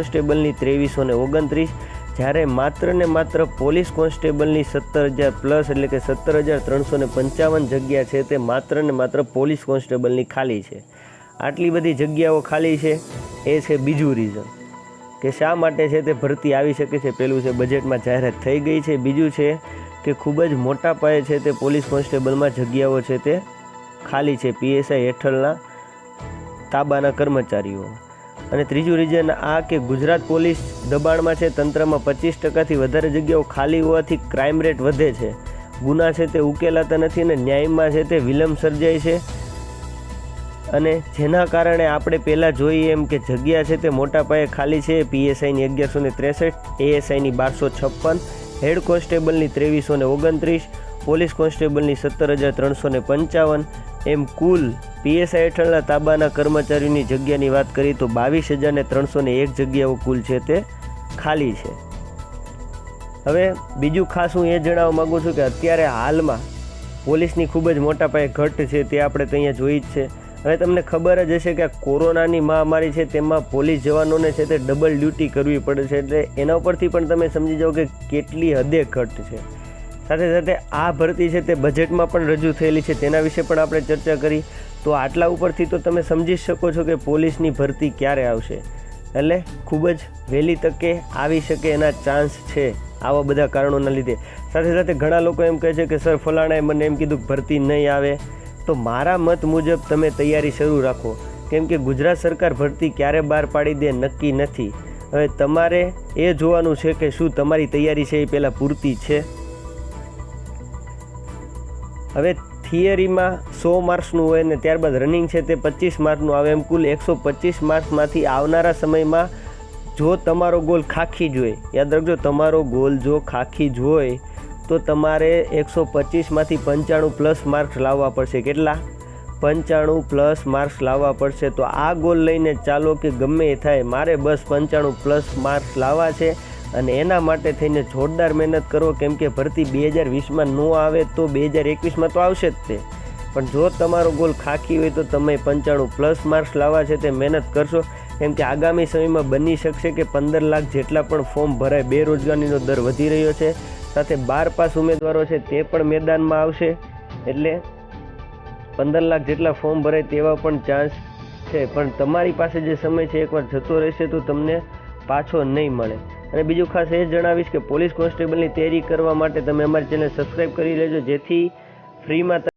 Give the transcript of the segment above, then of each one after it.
કોન્સ્ટેબલની ત્રેવીસો ને ઓગણત્રીસ, જ્યારે માત્ર ને માત્ર પોલીસ કોન્સ્ટેબલની સત્તર હજાર પ્લસ એટલે કે સત્તર હજાર ત્રણસો ને પંચાવન જગ્યા છે તે માત્ર ને માત્ર પોલીસ કોન્સ્ટેબલની ખાલી છે. આટલી બધી જગ્યાઓ ખાલી છે. એ છે બીજું રીઝન કે શા માટે છે તે ભરતી આવી શકે છે પહેલું છે બજેટમાં જાહેરાત થઈ ગઈ છે. બીજું છે કે ખૂબ જ મોટા પાયે છે તે પોલીસ કોન્સ્ટેબલમાં જગ્યાઓ છે તે ખાલી છે. પીએસઆઈ હેઠળના તાબાના કર્મચારીઓ. અને ત્રીજું રીઝન આ કે ગુજરાત પોલીસ દબાણમાં છે, તંત્રમાં પચીસ ટકાથી વધારે જગ્યાઓ ખાલી હોવાથી ક્રાઇમ રેટ વધે છે. ગુના છે તે ઉકેલાતા નથી અને ન્યાયમાં છે તે વિલંબ સર્જાય છે. અને જેના કારણે આપણે પહેલાં જોઈએ એમ કે જગ્યા છે તે મોટા પાયે ખાલી છે. પીએસઆઈની અગિયારસો ને ત્રેસઠ એએસઆઈની બારસો છપ્પન, હેડ કોન્સ્ટેબલની ત્રેવીસો ને ઓગણત્રીસ, પોલીસ કોન્સ્ટેબલની સત્તર હજાર ત્રણસો ને પંચાવન એમ કુલ પીએસઆઈ હેઠળના તાબાના કર્મચારીઓની જગ્યાની વાત કરીએ તો બાવીસ હજાર ને ત્રણસો ને એક જગ્યાઓ કુલ છે તે ખાલી છે. હવે બીજું ખાસ હું એ જણાવવા માગું છું કે અત્યારે હાલમાં પોલીસની ખૂબ જ મોટા પાયે ઘટ છે તે આપણે તો અહીંયા જોઈ જ છે. હવે તમને ખબર જ હશે કે કોરોનાની મહામારી છે તેમાં પોલીસ જવાનોને છે તે ડબલ ડ્યુટી કરવી પડે છે એટલે એના ઉપરથી પણ તમે સમજી જાઓ કે કેટલી હદે ઘટ છે. સાથે સાથે આ ભરતી છે તે બજેટમાં પણ રજૂ થયેલી છે. તેના વિશે પણ આપણે ચર્ચા કરી. તો આટલા ઉપરથી તો તમે સમજી શકો છો કે પોલીસની ભરતી ક્યારે આવશે. એટલે ખૂબ જ વહેલી તકે આવી શકે એના ચાન્સ છે આવા બધા કારણોના લીધે. સાથે સાથે ઘણા લોકો એમ કહે છે કે, સર, ફલાણાએ મને એમ કીધું ભરતી નહીં આવે. તો મારા મત મુજબ તમે તૈયારી શરૂ રાખો. કેમ કે ગુજરાત સરકાર ભરતી ક્યારે બહાર પાડી દે નક્કી નથી. હવે તમારે એ જોવાનું છે કે શું તમારી તૈયારી છે એ પહેલાં પૂરતી છે? હવે થિયરીમાં સો માર્ક્સનું હોય ને ત્યારબાદ રનિંગ છે તે પચીસ માર્કનું આવે એમ કુલ એકસો પચીસ માર્ક્સમાંથી આવનારા સમયમાં જો તમારો ગોલ ખાખી જ હોય, યાદ રાખજો તમારો ગોલ જો ખાખી જ તો તમારે એકસો પચીસમાંથી પંચાણું પ્લસ માર્ક્સ લાવવા પડશે. કેટલા? પંચાણું પ્લસ માર્ક્સ લાવવા પડશે. તો આ ગોલ લઈને ચાલો કે ગમે એ થાય, મારે બસ પંચાણું પ્લસ માર્ક્સ લાવવા છે. અને એના માટે થઈને જોરદાર મહેનત કરો, કેમ કે ભરતી બે હજાર વીસમાં ન આવે તો બે હજાર એકવીસમાં તો આવશે જ તે. પણ જો તમારો ગોલ ખાખી હોય તો તમે પંચાણું પ્લસ માર્ક્સ લાવવા છે તે મહેનત કરશો. કેમ કે આગામી સમયમાં બની શકશે કે પંદર લાખ જેટલા પણ ફોર્મ ભરાય, બેરોજગારીનો દર વધી રહ્યો છે. સાથે બાર પાસ ઉમેદવારો છે તે પણ મેદાનમાં આવશે. એટલે પંદર લાખ જેટલા ફોર્મ ભરાય તેવા પણ ચાન્સ છે. પણ તમારી પાસે જે સમય છે, એકવાર જતો રહેશે તો તમને પાછો નહીં મળે. અને બીજું ખાસ એ જણાવીશ કે પોલીસ કોન્સ્ટેબલની તૈયારી કરવા માટે તમે અમારી ચેનલ સબસ્ક્રાઈબ કરી લેજો, જેથી ફ્રીમાં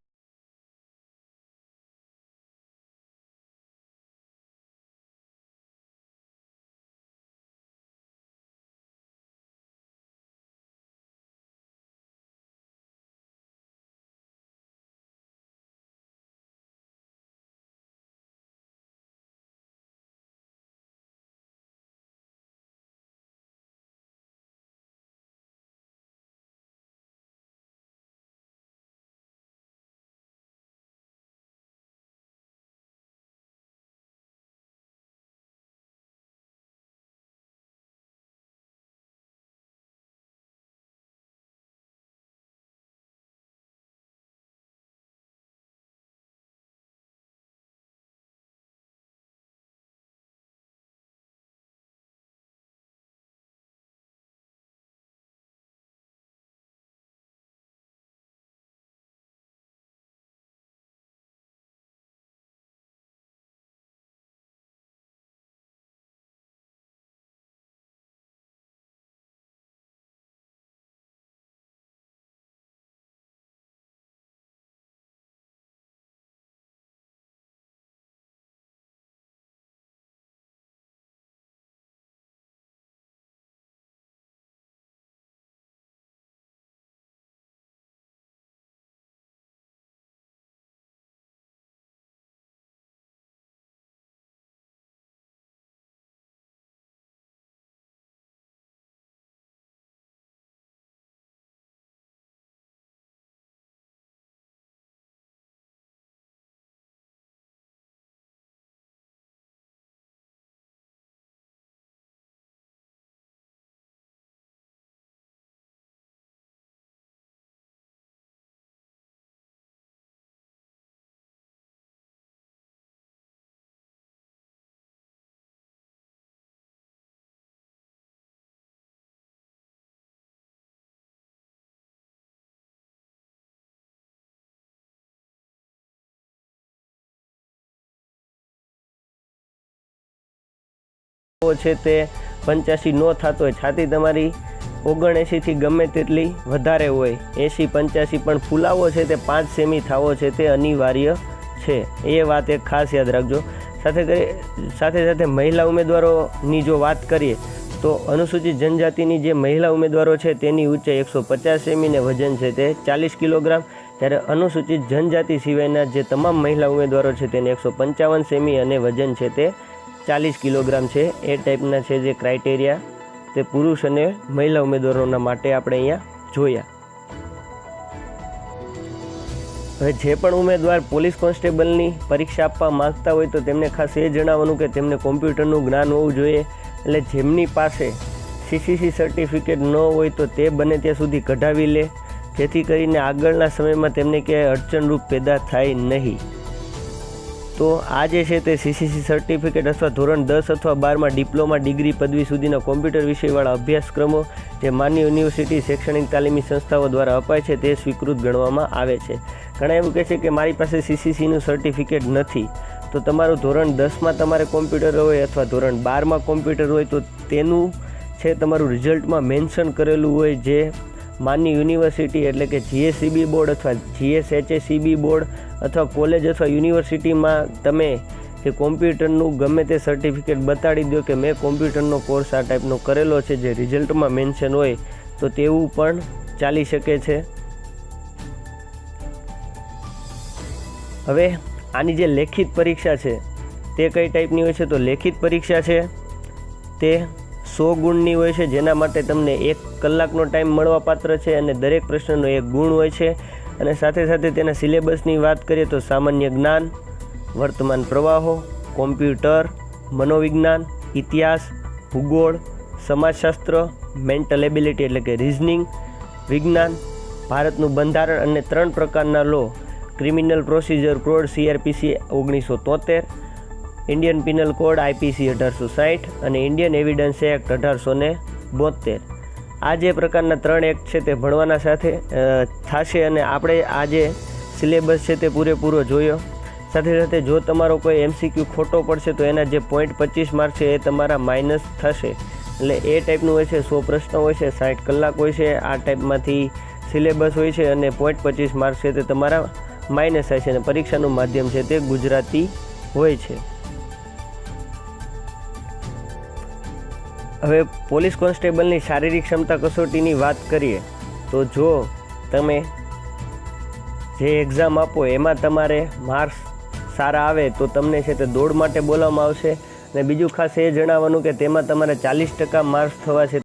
છે તે પંચ્યાસી ન થતો હોય. છાતી તમારી ઓગણએંશીથી ગમે તેટલી વધારે હોય. એંશી, પંચ્યાસી પણ ફૂલાવો છે તે પાંચ સેમી થાવો છે તે અનિવાર્ય છે. એ વાત એક ખાસ યાદ રાખજો. સાથે કરી, સાથે સાથે મહિલા ઉમેદવારોની જો વાત કરીએ, તો અનુસૂચિત જનજાતિની જે મહિલા ઉમેદવારો છે તેની ઊંચાઈ એકસો પચાસ સેમી ને વજન છે તે ચાલીસ કિલોગ્રામ. જ્યારે અનુસૂચિત જનજાતિ સિવાયના જે તમામ મહિલા ઉમેદવારો છે તેને એકસો પંચાવન સેમી અને વજન છે તે ચાલીસ કિલોગ્રામ છે. એ ટાઈપના છે જે ક્રાઇટેરિયા તે પુરુષ અને મહિલા ઉમેદવારોના માટે આપણે અહીંયા જોયા. હવે જે પણ ઉમેદવાર પોલીસ કોન્સ્ટેબલની પરીક્ષા આપવા માગતા હોય તો તેમને ખાસ એ જણાવવાનું કે તેમને કોમ્પ્યુટરનું જ્ઞાન હોવું જોઈએ. એટલે જેમની પાસે સીસીસી સર્ટિફિકેટ ન હોય તો તે બને ત્યાં સુધી કઢાવી લે. જેથી કરીને આગળના સમયમાં તેમને ક્યાંય અડચણરૂપ પેદા થાય નહીં. તો આ જે છે તે સીસીસી સર્ટિફિકેટ અથવા ધોરણ દસ અથવા બારમાં ડિપ્લોમા ડિગ્રી પદવી સુધીના કોમ્પ્યુટર વિષયવાળા અભ્યાસક્રમો જે માન્ય યુનિવર્સિટી શૈક્ષણિક તાલીમી સંસ્થાઓ દ્વારા અપાય છે તે સ્વીકૃત ગણવામાં આવે છે. ઘણા એવું કહે છે કે મારી પાસે સીસીસીનું સર્ટિફિકેટ નથી. તો તમારું ધોરણ દસમાં તમારે કોમ્પ્યુટર હોય અથવા ધોરણ બારમાં કોમ્પ્યુટર હોય તો તેનું છે તમારું રિઝલ્ટમાં મેન્શન કરેલું હોય જે માન્ય યુનિવર્સિટી એટલે કે જીએસસીબી બોર્ડ અથવા જીએસએચએસીબી બોર્ડ અથવા કોલેજ અથવા યુનિવર્સિટીમાં તમે કે કોમ્પ્યુટરનું ગમે તે સર્ટિફિકેટ બતાડી દો કે મેં કોમ્પ્યુટરનો કોર્સ આ ટાઈપનો કરેલો છે, જે રિઝલ્ટમાં મેન્શન હોય, તો તેવું પણ ચાલી શકે છે. હવે આની જે લેખિત પરીક્ષા છે, તે કઈ ટાઈપની હોય છે? તો લેખિત પરીક્ષા છે તે સો ગુણની હોય છે, જેના માટે તમને એક કલાકનો ટાઈમ મળવાપાત્ર છે અને દરેક પ્રશ્નનો એક ગુણ હોય છે. અને સાથે સાથે તેના સિલેબસની વાત કરીએ તો સામાન્ય જ્ઞાન, વર્તમાન પ્રવાહો, કોમ્પ્યુટર, મનોવિજ્ઞાન, ઇતિહાસ, ભૂગોળ, સમાજશાસ્ત્ર મેન્ટલ એબિલિટી એટલે કે રિઝનિંગ વિજ્ઞાન, ભારતનું બંધારણ અને ત્રણ પ્રકારના law criminal procedure code CrPC ઓગણીસો તોતેર ઇન્ડિયન પિનલ કોડ આઈપીસી અઢારસો સાઠ અને ઇન્ડિયન એવિડન્સ એક્ટ અઢારસો ને બોતેર આ જે પ્રકારના ત્રણ એક્ટ છે તે ભણવાના સાથે થશે અને આપણે આ જે સિલેબસ છે તે પૂરેપૂરો જોયો. સાથે સાથે જો તમારો કોઈ એમસીક્યુ ખોટો પડશે તો એના જે પોઈન્ટ પચીસ માર્ક છે એ તમારા માઇનસ થશે. એટલે એ ટાઈપનું હોય છે, સો પ્રશ્ન હોય છે, સાઠ કલાક હોય છે, આ ટાઈપમાંથી સિલેબસ હોય છે અને પોઈન્ટ પચીસ માર્ક છે તે તમારા માઇનસ થાય છે અને પરીક્ષાનું માધ્યમ છે તે ગુજરાતી હોય છે. હવે પોલીસ કોન્સ્ટેબલની શારીરિક ક્ષમતા કસોટીની વાત કરીએ, તો જો તમે જે એક્ઝામ આપો, એમાં તમારે માર્ક્સ સારા આવે, તો તમને છે તે દોડ માટે બોલાવવામાં આવશે. અને બીજું ખાસ એ જણાવવાનું કે તેમાં તમારે ચાલીસ ટકા માર્ક્સ થવા છે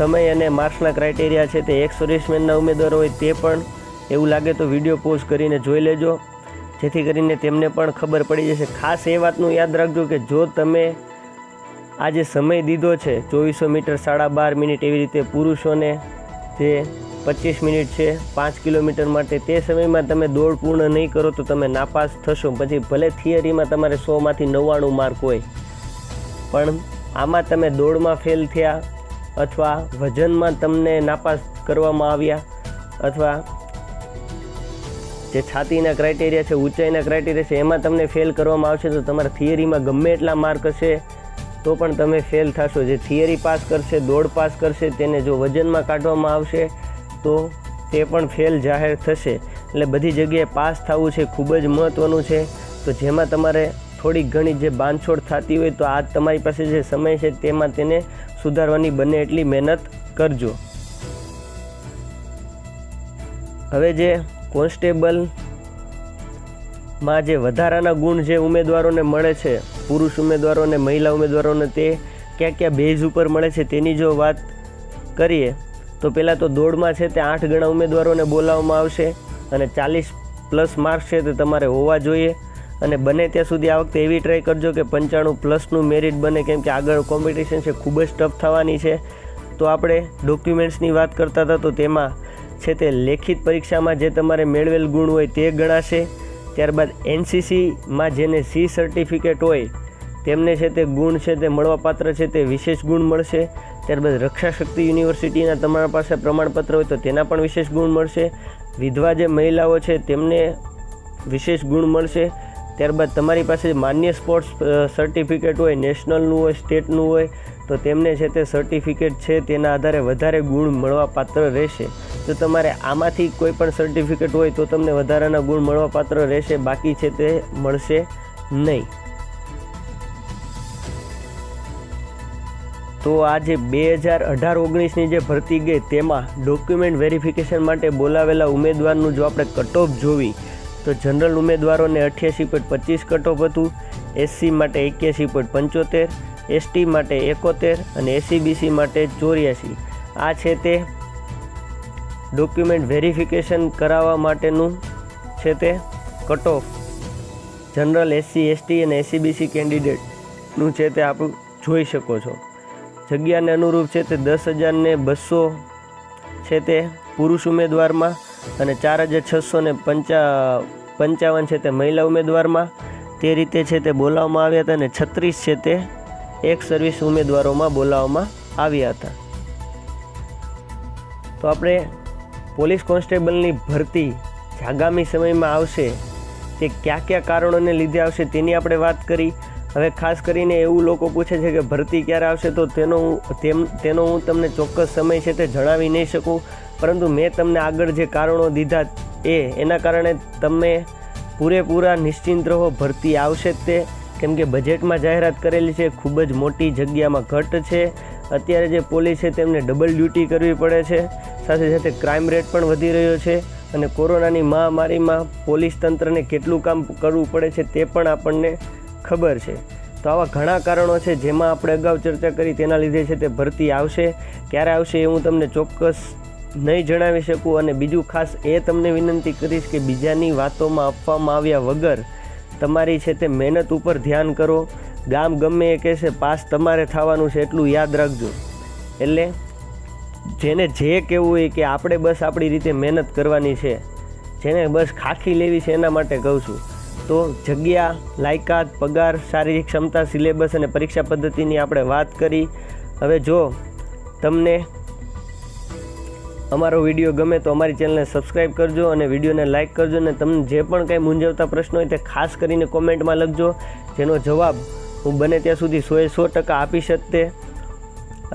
સમય અને માર્ક્સના ક્રાઇટેરિયા છે તે એક્સ સર્વિસમેનના ઉમેદવારો હોય તે પણ એવું લાગે તો વીડિયો પોઝ કરીને જોઈ લેજો. જેથી કરીને તેમને પણ ખબર પડી જશે. ખાસ એ વાતનું યાદ રાખજો કે જો તમે આ જે સમય દીધો છે, ચોવીસો મીટર સાડા બાર મિનિટ એવી રીતે પુરુષોને જે પચીસ મિનિટ છે, પાંચ કિલોમીટર માટે તે સમયમાં તમે દોડ પૂર્ણ નહીં કરો તો તમે નાપાસ થશો. પછી ભલે થિયરીમાં તમારે સોમાંથી નવ્વાણું માર્ક હોય, પણ આમાં તમે દોડમાં ફેલ થયા અથવા વજનમાં તમને નાપાસ કરવામાં આવ્યા અથવા જે છાતીના ક્રાઇટેરિયા છે, ઊંચાઈના ક્રાઇટેરિયા છે, એમાં તમને ફેલ કરવામાં આવશે તો તમારા થિયરીમાં ગમે એટલા માર્ક હશે, તો પણ તમે ફેલ થશો. જે થિયરી પાસ કરશે, દોડ પાસ કરશે, તેને જો વજનમાં કાઢવામાં આવશે, તો તે પણ ફેલ જાહેર થશે. એટલે બધી જગ્યાએ પાસ થવું છે, ખૂબ જ મહત્ત્વનું છે. તો જેમાં તમારે થોડીક ઘણી જે બાંધછોડ થતી હોય તો આ તમારી પાસે જે સમય છે, તેમાં તેને સુધારવાની બને એટલી મહેનત કરજો. હવે જે કોન્સ્ટેબલમાં જે વધારાના ગુણ જે ઉમેદવારોને મળે છે, પુરુષ ઉમેદવારો અને મહિલા ઉમેદવારોને, તે ક્યાં ક્યાં બેઝ ઉપર મળે છે તેની જો વાત કરીએ, તો પહેલાં તો દોડમાં છે તે આઠ ગણા ઉમેદવારોને બોલાવવામાં આવશે અને ચાલીસ પ્લસ માર્ક્સ છે તે તમારે હોવા જોઈએ. અને બને ત્યાં સુધી આ વખતે એવી ટ્રાય કરજો કે પંચાણું પ્લસનું મેરિટ બને, કેમ કે આગળ કોમ્પિટિશન છે, ખૂબ જ ટફ થવાની છે. તો આપણે ડોક્યુમેન્ટ્સની વાત કરતા હતા, તો તેમાં છે તે લેખિત પરીક્ષામાં જે તમારે મેળવેલ ગુણ હોય તે ગણાશે. ત્યારબાદ એનસીસીમાં જેને સી સર્ટિફિકેટ હોય, તેમને છે તે ગુણ છે તે મળવાપાત્ર છે તે વિશેષ ગુણ મળશે. ત્યારબાદ રક્ષા શક્તિ યુનિવર્સિટીના તમારા પાસે પ્રમાણપત્ર હોય તો તેના પણ વિશેષ ગુણ મળશે. વિધવા જે મહિલાઓ છે તેમને વિશેષ ગુણ મળશે. ત્યારબાદ તમારી પાસે માન્ય સ્પોર્ટ્સ સર્ટિફિકેટ હોય નેશનલનું હોય સ્ટેટનું હોય, તો તેમને છે તે સર્ટિફિકેટ છે તેના આધારે વધારે ગુણ મળવાપાત્ર રહેશે. તો તમારે આમાંથી કોઈ પણ સર્ટિફિકેટ હોય તો તમને વધારાના ગુણ મળવાપાત્ર રહેશે, બાકી છે તે મળશે નહીં. તો આ જે બે હજાર અઢાર ઓગણીસની જે ભરતી ગઈ તેમાં ડોક્યુમેન્ટ વેરિફિકેશન માટે બોલાવેલા ઉમેદવારનું જો આપણે કટ ઓફ જોવી તો જનરલ ઉમેદવારોને અઠ્યાસી પોઈન્ટ પચીસ કટઓફ હતું એસસી માટે એક્યાસી પોઈન્ટ પંચોતેર એસટી માટે એકોતેર અને એસીબીસી માટે ચોર્યાસી. આ છે તે ડોક્યુમેન્ટ વેરિફિકેશન કરાવવા માટેનું છે તે કટઓફ જનરલ એસસી એસટી અને એસીબીસી કેન્ડિડેટનું છે તે આપ જોઈ શકો છો. જગ્યાને અનુરૂપ છે તે દસ હજારને બસો છે તે પુરુષ ઉમેદવારમાં અને ચાર હજાર છસો ને પંચા પંચાવન છે તે મહિલા ઉમેદવારમાં. તે રીતે છે તે બોલાવવામાં આવ્યા હતા અને છત્રીસ છે તે એક સર્વિસ ઉમેદવારોમાં બોલાવવામાં આવ્યા હતા. તો આપણે પોલીસ કોન્સ્ટેબલની ભરતી આગામી સમયમાં આવશે તે કયા કયા કારણોને લીધે આવશે તેની આપણે વાત કરી. હવે ખાસ કરીને એવું લોકો પૂછે છે કે ભરતી ક્યારે આવશે તો તેનો હું તેમ તેનો હું તમને ચોક્કસ સમય છે તે જણાવી નહીં શકું. પરંતુ મેં તમને આગળ જે કારણો દીધા એ, એના કારણે તમે પૂરેપૂરા નિશ્ચિંત રહો, ભરતી આવશે તે. કેમ કે બજેટમાં જાહેરાત કરેલી છે, ખૂબ જ મોટી જગ્યામાં ઘટ છે. અત્યારે જે પોલીસ છે તેમને ડબલ ડ્યુટી કરવી પડે છે. સાથે સાથે ક્રાઇમ રેટ પણ વધી રહ્યો છે અને કોરોનાની મહામારીમાં પોલીસ તંત્રને કેટલું કામ કરવું પડે છે તે પણ આપણને ખબર છે. તો આવા ઘણા કારણો છે જેમાં આપણે અગાઉ ચર્ચા કરી, તેના લીધે છે તે ભરતી આવશે. ક્યારે આવશે એ હું તમને ચોક્કસ નહીં જણાવી શકું અને બીજું ખાસ એ તમને વિનંતી કરીશ કે બીજાની વાતોમાં આપવામાં આવ્યા વગર તમારી છે તે મહેનત ઉપર ધ્યાન કરો. ગામ ગમે એ કહેશે, પાસ તમારે થવાનું છે એટલું યાદ રાખજો. એટલે જેને જે કહેવું હોય કે આપણે બસ આપણી રીતે મહેનત કરવાની છે, જેને બસ ખાખી લેવી છે એના માટે કહું છું. તો જગ્યા, લાયકાત, પગાર, શારીરિક ક્ષમતા, સિલેબસ અને પરીક્ષા પદ્ધતિની આપણે વાત કરી. હવે જો તમને અમારો વીડિયો ગમે તો અમારી ચેનલને સબસ્ક્રાઈબ કરજો અને વિડીયોને લાઇક કરજો અને તમને જે પણ કંઈ મૂંઝવતા પ્રશ્નો હોય તે ખાસ કરીને કોમેન્ટમાં લખજો. જેનો જવાબ હું બને ત્યાં સુધી સોએ સો ટકા આપી શકતે.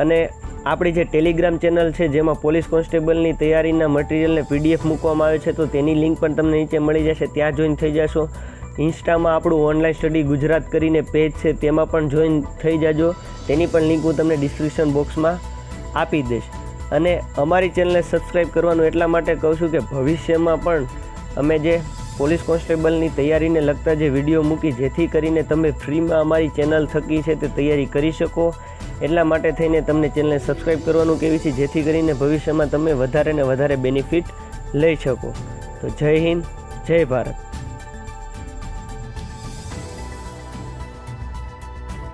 અને આપણી જે ટેલિગ્રામ ચેનલ છે, જેમાં પોલીસ કોન્સ્ટેબલની તૈયારીના મટીરિયલને પીડીએફ મૂકવામાં આવે છે, તો તેની લિંક પણ તમને નીચે મળી જશે. ત્યાં જોઈન થઈ જશો. ઇન્સ્ટામાં આપણું ઓનલાઈન સ્ટડી ગુજરાત કરીને પેજ છે, તેમાં પણ જોઈન થઈ જાજો. તેની પણ લિંક હું તમને ડિસ્ક્રિપ્શન બોક્સમાં આપી દઈશ. અને અમારી ચેનલને સબસ્ક્રાઈબ કરવાનું એટલા માટે કહું છું કે ભવિષ્યમાં પણ અમે જે પોલીસ કોન્સ્ટેબલની તૈયારીને લગતા જે વીડિયો મૂકી, જેથી કરીને તમે ફ્રીમાં અમારી ચેનલ થકી છે તે તૈયારી કરી શકો. એટલા માટે થઈને તમને ચેનલને સબસ્ક્રાઈબ કરવાનું કહેવી છે, જેથી કરીને ભવિષ્યમાં તમે વધારે ને વધારે બેનિફિટ લઈ શકો. તો જય હિન્દ, જય ભારત.